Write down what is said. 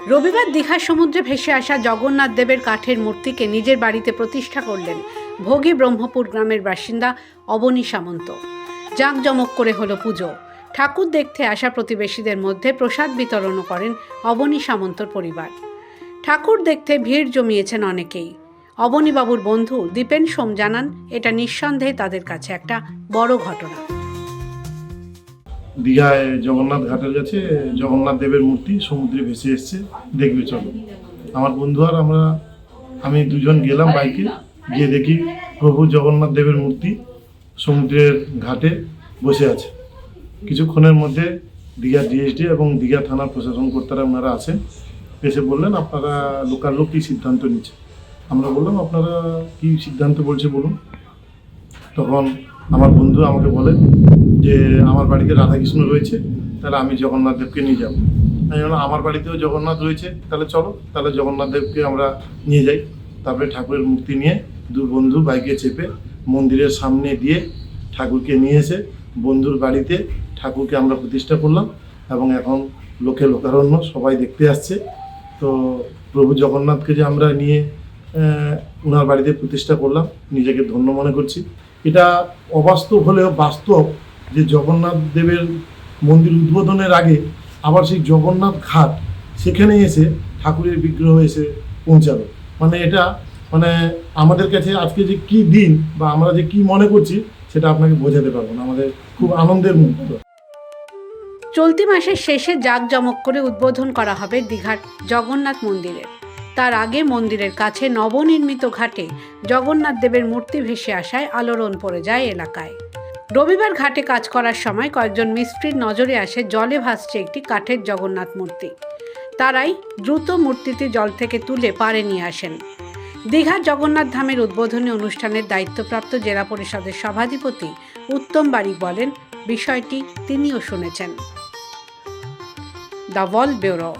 রবিবার দীঘার সমুদ্রে ভেসে আসা জগন্নাথ দেবের কাঠের মূর্তিকে নিজের বাড়িতে প্রতিষ্ঠা করলেন ভোগী ব্রহ্মপুর গ্রামের বাসিন্দা অবনী সামন্ত জাঁকজমক করে হলো পুজো। ঠাকুর দেখতে আসা প্রতিবেশীদের মধ্যে প্রসাদ বিতরণও করেন অবনী সামন্তর পরিবার। ঠাকুর দেখতে ভিড় জমিয়েছেন অনেকেই। অবনীবাবুর বন্ধু দীপেন সোম জানান, এটা নিঃসন্দেহে তাদের কাছে একটা বড় ঘটনা। দীঘায় জগন্নাথ ঘাটের কাছে জগন্নাথ দেবের মূর্তি সমুদ্রে ভেসে এসছে। দেখবে চলো। আমার বন্ধু আর আমরা, আমি দুজন গেলাম বাইকে। গিয়ে দেখি প্রভু জগন্নাথ দেবের মূর্তি সমুদ্রের ঘাটে বসে আছে। কিছুক্ষণের মধ্যে দীঘা ডিএসডি এবং দীঘা থানা প্রশাসন কর্তারা ওনারা আছেন। এসে বললেন, আপনারা লোকাল লোক কী সিদ্ধান্ত নিচ্ছে? আমরা বললাম, আপনারা কী সিদ্ধান্ত বলছে বলুন। তখন আমার বন্ধু আমাকে বলে যে আমার বাড়িতে রাধাকৃষ্ণ রয়েছে, তাহলে আমি জগন্নাথ দেবকে নিয়ে যাব। আমি বললাম, আমার বাড়িতেও জগন্নাথ রয়েছে, তাহলে চলো, তাহলে জগন্নাথ দেবকে আমরা নিয়ে যাই। তারপরে ঠাকুরের মূর্তি নিয়ে দু বন্ধু বাইকে চেপে মন্দিরের সামনে দিয়ে ঠাকুরকে নিয়ে এসে বন্ধুর বাড়িতে ঠাকুরকে আমরা প্রতিষ্ঠা করলাম এবং এখন লোকে লোকারণ্য সবাই দেখতে আসছে। তো প্রভু জগন্নাথকে যে আমরা নিয়ে ওনার বাড়িতে প্রতিষ্ঠা করলাম, নিজেকে ধন্য মনে করছি। এটা অবাস্তব হলেও বাস্তব যে জগন্নাথ দেবের মন্দির উদ্বোধনের আগে আবার সেই জগন্নাথ ঘাট সেখানে এসে ঠাকুরের বিগ্রহ এসে পৌঁছালো। মানে এটা মানে আমাদের কাছে আজকে যে কি দিন বা আমরা যে কি মনে করছি সেটা আপনাকে বোঝাতে পারব না। আমাদের খুব আনন্দের মুহূর্ত চলতি মাসের শেষে জাঁকজমক করে উদ্বোধন করা হবে দীঘার জগন্নাথ মন্দিরের তার আগে মন্দিরের কাছে নবনির্মিত ঘাটে জগন্নাথ দেবের মূর্তি ভেসে আসায় আলোড়ন পড়ে যায় এলাকায়। রবিবার ঘাটে কাজ করার সময় কয়েকজন মিস্ত্রির নজরে আসে জলে ভাসছে একটি কাঠের জগন্নাথ মূর্তি। তারাই দ্রুত মূর্তিটি জল থেকে তুলে পাড়ে নিয়ে আসেন। দীঘার জগন্নাথ ধামের উদ্বোধনী অনুষ্ঠানের দায়িত্বপ্রাপ্ত জেলা পরিষদের সভাধিপতি উত্তম বারিক বলেন, বিষয়টি তিনিও শুনেছেন। The wall bureau